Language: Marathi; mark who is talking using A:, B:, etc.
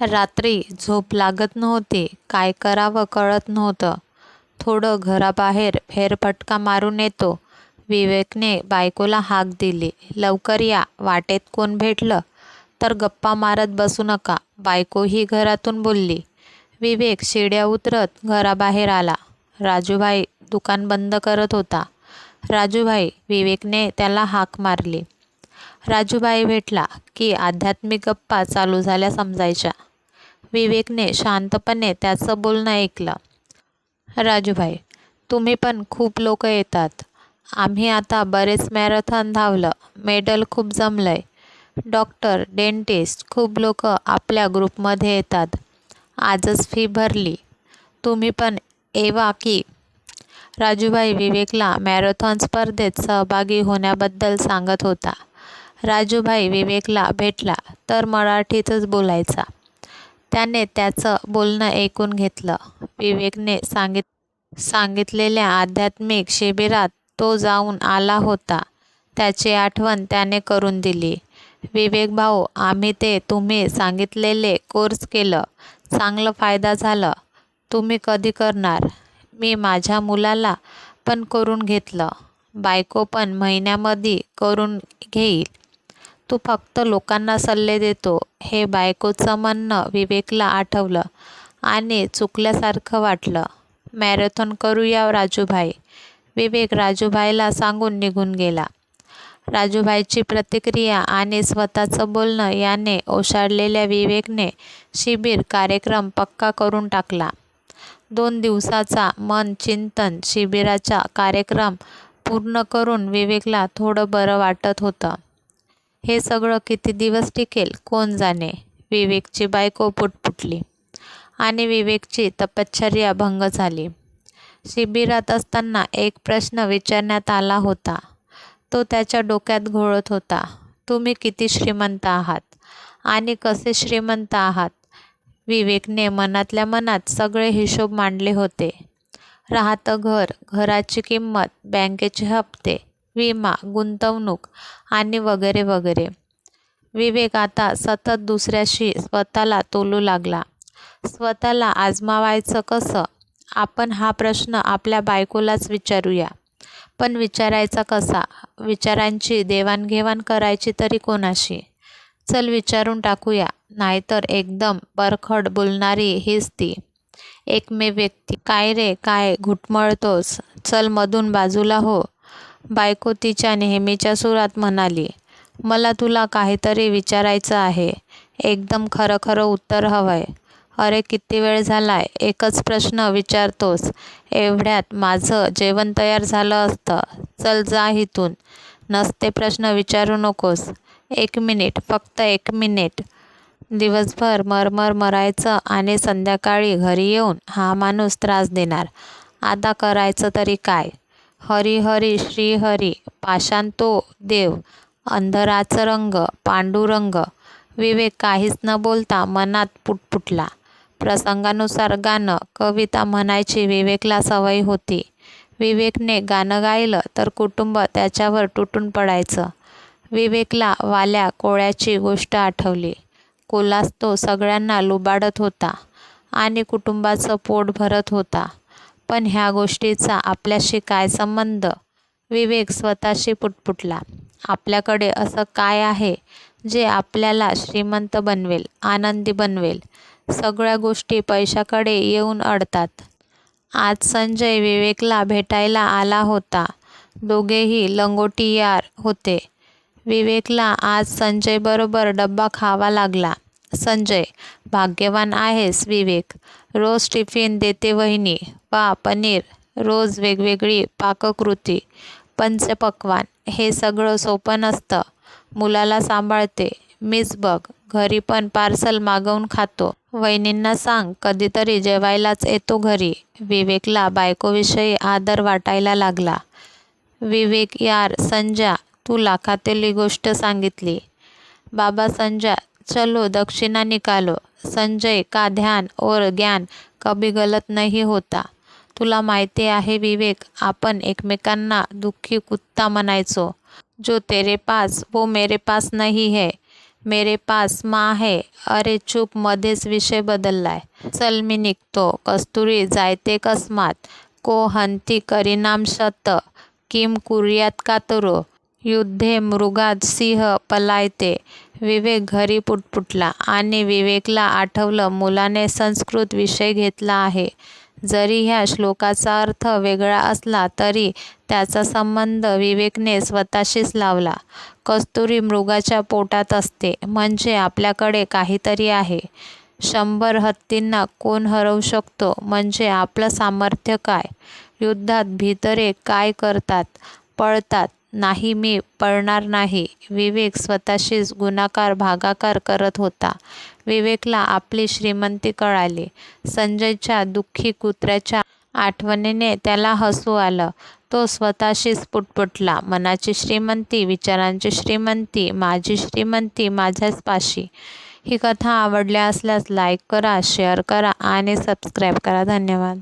A: रात्री झोप लागत नव्हती काय करावं कळत नव्हतं. थोडं घराबाहेर फेरफटका मारून येतो. विवेकने बायकोला हाक दिली लवकर या वाटेत कोण भेटलं? तर गप्पा मारत बसू नका बायकोही घरातून बोलली. विवेक शिड्या उतरत घराबाहेर आला. राजूभाई दुकान बंद करत होता. राजूभाई विवेकने त्याला हाक मारली. राजूबाई भेटला की आध्यात्मिक गप्पा चालू झाल्या समजायच्या. विवेकने शांतपणे त्याचं बोलणं ऐकलं. राजूभाई तुम्ही पण खूप लोक येतात. आम्ही आता बरेच मॅरेथॉन धावलं. मेडल खूप जमलंय. डॉक्टर डेंटिस्ट खूप लोक आपल्या ग्रुपमध्ये येतात. आजच फी भरली. तुम्ही पण येवा की. राजूभाई विवेकला मॅरेथॉन स्पर्धेत सहभागी होण्याबद्दल सांगत होता. राजूभाई विवेकला भेटला तर मराठीतच बोलायचा. त्याने त्याचं बोलणं ऐकून घेतलं. विवेकने सांगित सांगितलेल्या आध्यात्मिक शिबिरात तो जाऊन आला होता. त्याची आठवण त्याने करून दिली. विवेक भाऊ आम्ही ते तुम्ही सांगितलेले कोर्स केलं. चांगलं फायदा झालं. तुम्ही कधी करणार? मी माझ्या मुलाला पण करून घेतलं. बायको पण महिन्यामध्ये करून घेईल. तू फक्त लोकांना सल्ले देतो हे बायकोचं म्हणणं विवेकला आठवलं आणि चुकल्यासारखं वाटलं. मॅरेथॉन करूया राजूभाई. विवेक राजूभाईला सांगून निघून गेला. राजूभाईची प्रतिक्रिया आणि स्वतःचं बोलणं याने ओशाळलेल्या विवेकने शिबिर कार्यक्रम पक्का करून टाकला. दोन दिवसाचा मन चिंतन शिबिराचा कार्यक्रम पूर्ण करून विवेकला थोडं बरं वाटत होतं. हे सगळं किती दिवस टिकेल? कोण जाणे? विवेकची बायको पुटपुटली. आणि विवेकची तपश्चर्या भंग झाली. शिबिरात असताना एक प्रश्न विचारण्यात आला होता. तो त्याच्या डोक्यात घोळत होता. तुम्ही किती श्रीमंत आहात? आणि कसे श्रीमंत आहात? विवेकने मनातल्या मनात सगळे हिशोब मांडले होते. राहतं घर घराची किंमत बँकेचे हप्ते विमा गुंतवणूक आणि वगैरे वगैरे. विवेक आता सतत दुसऱ्याशी स्वतःला तोलू लागला. स्वतःला आजमावायचं कसं? आपण हा प्रश्न आपल्या बायकोलाच विचारूया. पण विचारायचा कसा? विचारांची देवाणघेवाण करायची तरी कोणाशी? चल विचारून टाकूया. नाहीतर एकदम बरखड बोलणारी हीच ती. एकमेव व्यक्ती. काय रे? काय? घुटमळतोस. चल मधून बाजूला हो. बायको तिच्या नेहमीच्या सुरात म्हणाली मला तुला काहीतरी विचारायचं आहे. एकदम खरं खरं उत्तर हवंय. अरे किती वेळ झालाय? एकच प्रश्न विचारतोस. एवढ्यात माझं जेवण तयार झालं असतं. चल जा इथून. नसते प्रश्न विचारू नकोस. एक मिनिट फक्त एक मिनिट. दिवसभर मरमर मरायचं आणि संध्याकाळी घरी येऊन हा माणूस त्रास देणार. आता करायचं तरी काय? हरी हरी श्रीहरी पाशांतो देव अंधराचं रंग पांडुरंग विवेक काहीच न बोलता मनात पुटपुटला प्रसंगानुसार गाणं कविता म्हणायची विवेकला सवय होती. विवेकने गाणं गायलं तर कुटुंब त्याच्यावर तुटून पडायचं. विवेकला वाल्या कोळ्याची गोष्ट आठवली. कोलास तो सगळ्यांना लुबाडत होता आणि कुटुंबाचं पोट भरत होता. पण ह्या गोष्टीचा आपल्याशी काय संबंध? विवेक स्वतःशी पुटपुटला. आपल्याकडे असं काय आहे जे आपल्याला श्रीमंत बनवेल आनंदी बनवेल? सगळ्या गोष्टी पैशाकडे येऊन अडतात. आज संजय विवेकला भेटायला आला होता. दोघेही लंगोटीयार होते. विवेकला आज संजयबरोबर डब्बा खावा लागला. संजय भाग्यवान आहेस विवेक. रोज टिफिन देते वहिनी वा पनीर रोज वेगवेगळी पाककृती पंचपक्वान हे सगळं सोपं नसतं. मुलाला सांभाळते. मीच बघ घरी पण पार्सल मागवून खातो. वहिनींना सांग कधीतरी जेवायलाच येतो घरी. विवेकला बायकोविषयी आदर वाटायला लागला. विवेक यार संजा तू लाखातली गोष्ट सांगितली. बाबा संजा चलो, दक्षिणा निकालो। संजय, का ध्यान और ज्ञान कभी गलत नहीं होता। तुला माहिती आहे विवेक, आपण एकमेकांना दुःखी कुत्ता म्हणायचो। जो तेरे पास, वो मेरे पास नहीं है। मेरे पास माँ है। अरे, चूप, मध्येच विषय बदललाय। चल मी निघतो। कस्तुरी जायते कस्मात। को हंती करिनाम शत। किम कुर्यात कातरो युद्धे मृगात सिंह पलायते। विवेक घरी पुटपुटला आणि विवेकला आठवलं मुलाने संस्कृत विषय घेतला आहे. जरी ह्या श्लोकाचा अर्थ वेगळा असला तरी त्याचा संबंध विवेकने स्वतःशीच लावला. कस्तुरी मृगाच्या पोटात असते म्हणजे आपल्याकडे काहीतरी आहे. शंभर हत्तींना कोण हरवू शकतो म्हणजे आपलं सामर्थ्य काय? युद्धात भितरे काय करतात पळतात नाही मी पळणार नाही. विवेक स्वतःशीच गुणाकार भागाकार करत होता. विवेकला आपली श्रीमंती कळाली. संजयच्या दुःखी कुत्र्याच्या आठवणीने त्याला हसू आलं. तो स्वतःशीच पुटपुटला मनाची श्रीमंती विचारांची श्रीमंती माझी श्रीमंती माझ्याच पाशी. ही कथा आवडल्या असल्यास लाईक करा शेअर करा आणि सबस्क्राईब करा. धन्यवाद.